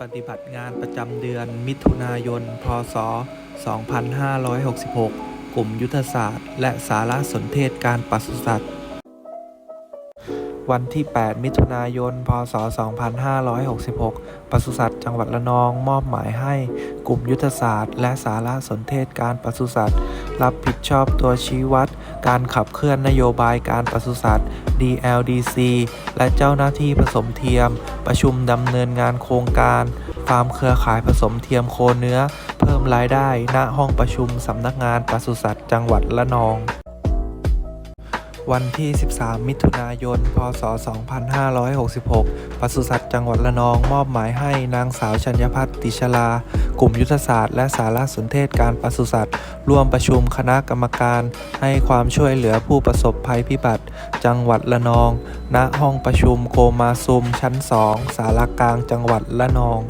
ปฏิบัติงานประจำเดือนมิถุนายน พศ 2566 กลุ่มยุทธศาสตร์ และสารสนเทศการปศุสัตว์ วันที่ 8 มิถุนายน พศ 2566 ปศุสัตว์จังหวัดระนองมอบหมายให้กลุ่มยุทธศาสตร์ และสารสนเทศการปศุสัตว์ รับผิดชอบตัวชี้วัด การขับเคลื่อนนโยบายการปศุสัตว์ DLDC และเจ้าหน้าที่ผสมเทียม ประชุมดำเนินงานโครงการฟาร์มเครือข่ายผสมเทียมโคเนื้อ เพิ่มรายได้ ณห้องประชุมสำนักงานปศุสัตว์จังหวัดระนอง วันที่ 13 มิถุนายน พศ 2566ปศุสัตว์จังหวัดระนองมอบหมายให้นางสาวชัญญพัฒน์ติชลา กลุ่มยุทธศาสตร์และสารสนเทศการปศุสัตว์ ร่วมประชุมคณะกรรมการ ให้ความช่วยเหลือผู้ประสบภัยพิบัติ จังหวัดระนอง ณ ห้องประชุมโกมาซุมชั้น 2 สารกลางจังหวัดระนอง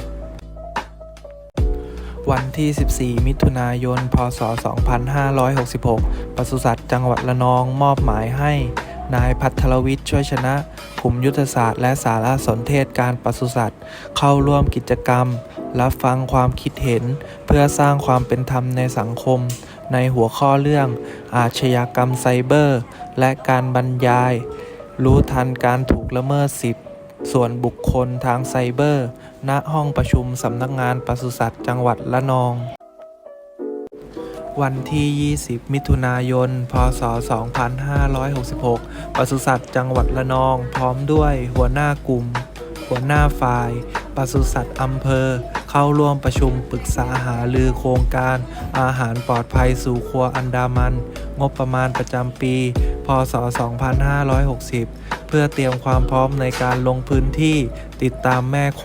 วันที่ 14 มิถุนายน พศ 2566ปศุสัตว์จังหวัดระนองมอบหมายให้ นายพัทรวิทย์ช่วยชนะกลุ่มยุทธศาสตร์และสารสนเทศการปศุสัตว์ เข้าร่วมกิจกรรม รับฟังความคิดเห็น เพื่อสร้างความเป็นธรรมในสังคม ในหัวข้อเรื่อง อาชญากรรมไซเบอร์ และการบรรยาย รู้ทันการถูกละเมิดสิทธิ ส่วนบุคคลทางไซเบอร์ ณ ห้องประชุมสำนักงานปศุสัตว์จังหวัดระนอง วันที่ 20 มิถุนายน พศ 2566 ปศุสัตว์จังหวัดระนอง พร้อมด้วยหัวหน้ากลุ่ม หัวหน้าฝ่าย ปศุสัตว์อำเภอ เข้าร่วมประชุมปรึกษาหารือโครงการ อาหารปลอดภัยสู่ครัวอันดามัน งบประมาณประจำปี พศ 2560 เพื่อเตรียมความพร้อมในการลงพื้นที่ติดตามแม่โค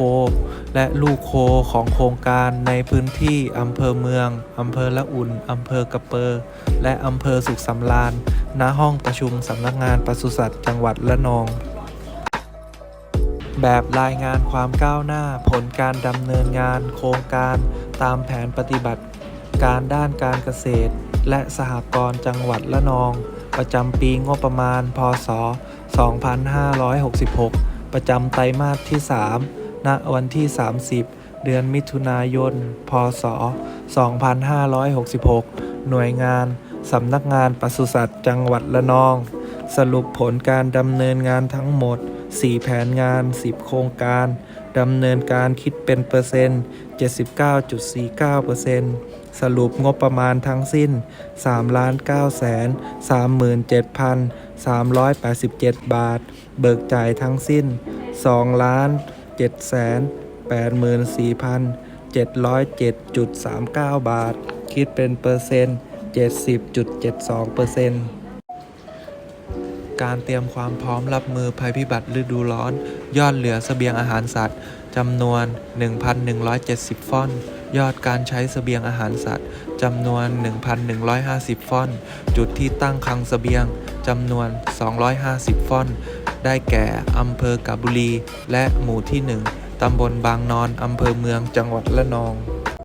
และลูกโคของโครงการในพื้นที่อำเภอเมืองอำเภอละอุ่นอำเภอกระเปอร์และอำเภอสุขสำราญณห้องประชุมสำนักงานปศุสัตว์จังหวัดระนองแบบรายงานความก้าวหน้าผลการดำเนินงานโครงการตามแผนปฏิบัติ การด้านการเกษตร และสหกรณ์จังหวัดระนอง ประจำปีงบประมาณ พศ 2566 ประจำไตรมาสที่ 3 ณ วันที่ 30 เดือนมิถุนายน พศ 2566 หน่วยงานสำนักงานปศุสัตว์จังหวัดระนอง สรุปผลการดำเนินงานทั้งหมด 4 แผนงาน 10 โครงการ ดำเนินการคิดเป็นเปอร์เซ็นต์ 79.49% สรุปงบประมาณทั้งสิ้น 3 9 3 7 387 บาท เบิกจ่ายทั้งสิ้น2ล้าน7 84,707.39 บาท คิดเป็นเปอร์เซ็นต์70.72%การเตรียมความพร้อมรับมือภัยพิบัติฤดูร้อน ยอดเหลือเสบียงอาหารสัตว์ จำนวน 1,170 ฟ่อน ยอดการใช้เสบียงอาหารสัตว์จำนวน 1,150 ฟ่อน จุดที่ตั้งคลังเสบียงจำนวน 250 ฟ่อน ได้แก่อำเภอกาบบุรี และหมู่ที่ 1ตำบลบางนอนอำเภอเมืองจังหวัดระนอง